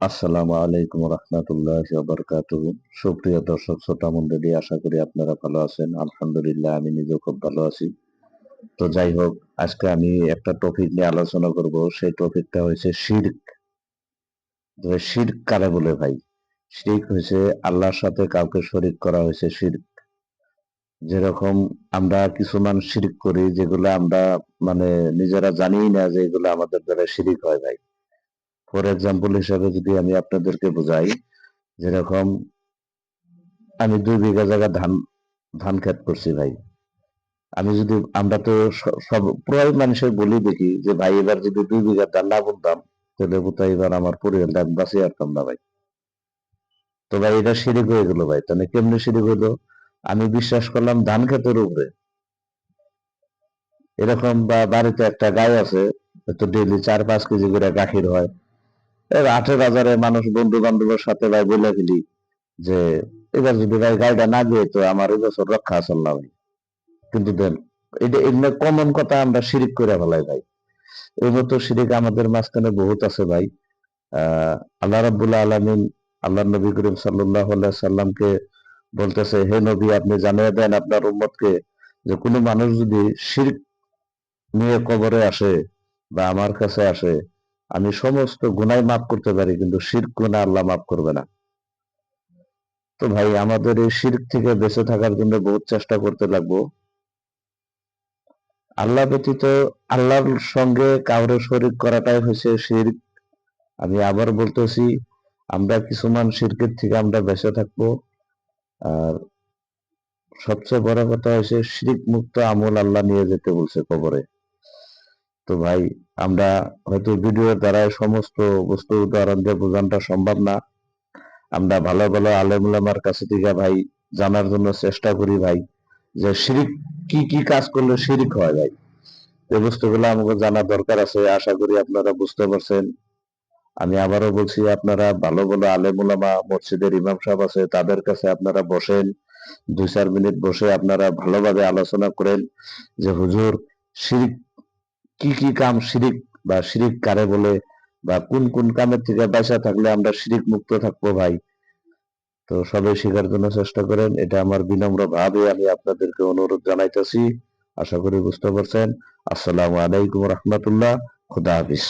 আসসালামু আলাইকুম রহমতুল্লাহ বরকাত সুপ্রিয় দর্শক, শ্রোতা মন্ডলী আশা করি আপনারা ভালো আছেন। আলহামদুলিল্লাহ, আমি নিজেও খুব ভালো আছি। তো যাই হোক, আজকে আমি একটা টপিক নিয়ে আলোচনা করব। সেই টপিকটা হয়েছে শির্ক। শির্ক কারে বলে ভাই? শির্ক হয়েছে আল্লাহর সাথে কাউকে শরিক করা হয়েছে শির্ক। যেরকম আমরা কিছু মানুষ শিরিক করি, যেগুলো আমরা মানে নিজেরা জানি না যে এগুলো আমাদের দ্বারা শিরিক হয় ভাই। ফর এক্সাম্পল হিসাবে যদি আমি আপনাদেরকে বোঝাই, যেরকম আমি দুই বিঘা জায়গা ধান ধান খেত করছি ভাই। আমি যদি, আমরা তো সব প্রায় মানুষের বলি দেখি যে ভাই এবার যদি দুই বিঘা ধান না বলতাম তাহলে বোধহয় এবার আমার পরিবারটা বাঁচিয়ে আসতাম না ভাই। তো ভাই এটা সিঁড়ি হয়ে গেলো ভাই, তাহলে কেমনি সিঁড়ি হইল? আমি বিশ্বাস করলাম ধান খেতের উপরে। এরকম বা বাড়িতে একটা গাই আছে তো ডেলি চার পাঁচ কেজি করে গাখির হয়। আঠেরো হাজারে মানুষ বন্ধু বান্ধবের সাথে ভাই বলে ফেলি যে, এবার যদি ভাই গাড়িটা না দিয়ে তো আমার এবছর রক্ষা আসল না ভাই। কিন্তু দেন, এটা এমনি কমন কথা আমরা শিরিক করে ফেলাই ভাই। এই মতো শিরিক আমাদের মাঝখানে বহুত আছে ভাই। আহ, আল্লাহ রাবুল্লাহ আলমিন আল্লাহ নবী করিম সাল্লাহ সাল্লামকে বলতেছে, হে নবী, আপনি জানিয়ে দেন আপনার উম্মতকে যে কোনো মানুষ যদি শির নিয়ে কবরে আসে বা আমার কাছে আসে আমি সমস্ত গুনাই মাফ করতে পারি, কিন্তু শির গুণা আল্লাহ মাফ করবে না। তো ভাই, আমাদের এই শির থেকে বেঁচে থাকার জন্য বহুত চেষ্টা করতে লাগবো। আল্লাহ ব্যতীত আল্লাহর সঙ্গে কাউরে শরিক করাটাই হয়েছে শির। আমি আবার বলতেছি, আমরা কিছুমান শিরকের থেকে আমরা বেঁচে থাকব। আর সবচেয়ে বড় কথা হয়েছে শিরিক মুক্ত আমল আল্লাহ নিয়ে যেতে বলছে কবরে। তো ভাই, আমরা হয়তো ভিডিওর দ্বারা সমস্ত বস্তু উদাহরণ দিয়ে বোঝানটা সম্ভব না। আমরা ভালো ভালো আলেমুলামার কাছে থেকে ভাই জানার জন্য চেষ্টা করি ভাই, যে শিরিক, কি কি কাজ করলে শিরিক হয় ভাই? এই বস্তুগুলো আমাকে জানা দরকার আছে, আশা করি আপনারা বুঝতে পারছেন। আমি আবারও বলছি, আপনারা ভালো ভালো আলেমুলামা মসজিদের ইমাম সাহেব আছে, তাদের কাছে আপনারা বসেন। দুই, চার মিনিট বসে আপনারা ভালোভাবে আলোচনা করেন যে হুজুর, শিরিক কি কি কাম শিরিক বা শিরিক কারে বলে বা কোন কোন কামের থেকে পয়সা থাকলে আমরা শিরিক মুক্ত থাকব ভাই? তো সবাই শেখার জন্য চেষ্টা করেন, এটা আমার বিনম্র ভাবে আমি আপনাদেরকে অনুরোধ জানাইতেছি। আশা করি বুঝতে পারছেন। আসসালামু আলাইকুম রহমতুল্লাহ, খুদা হাফিজ।